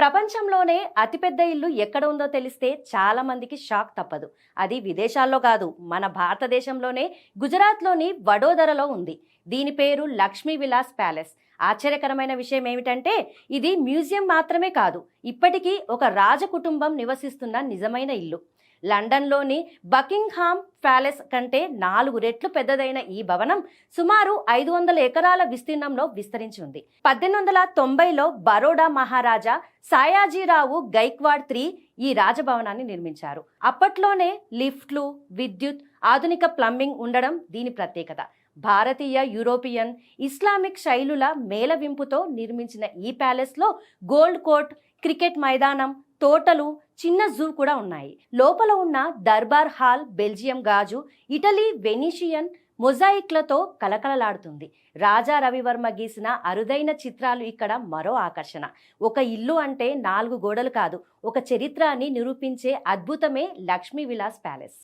ప్రపంచంలోనే అతిపెద్ద ఇల్లు ఎక్కడ ఉందో తెలిస్తే చాలా మందికి షాక్ తప్పదు. అది విదేశాల్లో కాదు మన భారతదేశంలోనే గుజరాత్లోని వడోదరలో ఉంది. దీని పేరు లక్ష్మీ విలాస్ ప్యాలెస్. ఆశ్చర్యకరమైన విషయం ఏమిటంటే ఇది మ్యూజియం మాత్రమే కాదు ఇప్పటికీ ఒక రాజ కుటుంబం నివసిస్తున్న నిజమైన ఇల్లు. లండన్లోని బకింగ్హామ్ ప్యాలెస్ కంటే నాలుగు రెట్లు పెద్దదైన ఈ భవనం సుమారు ఐదు వందల ఎకరాల విస్తీర్ణంలో విస్తరించి ఉంది. పద్దెనిమిది వందల తొంభైలో బరోడా మహారాజా సాయాజీరావు గైక్వాడ్ త్రీ ఈ రాజభవనాన్ని నిర్మించారు. అప్పట్లోనే లిఫ్ట్లు విద్యుత్ ఆధునిక ప్లంబింగ్ ఉండడం దీని ప్రత్యేకత. భారతీయ యూరోపియన్ ఇస్లామిక్ శైలుల మేళవింపుతో నిర్మించిన ఈ ప్యాలెస్లో గోల్డ్ కోర్ట్ క్రికెట్ మైదానం తోటలు చిన్న జూ కూడా ఉన్నాయి. లోపల ఉన్న దర్బార్ హాల్ బెల్జియం గాజు ఇటలీ వెనీషియన్ మొజాయిక్లతో కలకలలాడుతుంది రాజా రవివర్మ గీసిన అరుదైన చిత్రాలు ఇక్కడ మరో ఆకర్షణ. ఒక ఇల్లు అంటే నాలుగు గోడలు కాదు ఒక చరిత్రాన్ని నిరూపించే అద్భుతమే లక్ష్మీ విలాస్ ప్యాలెస్.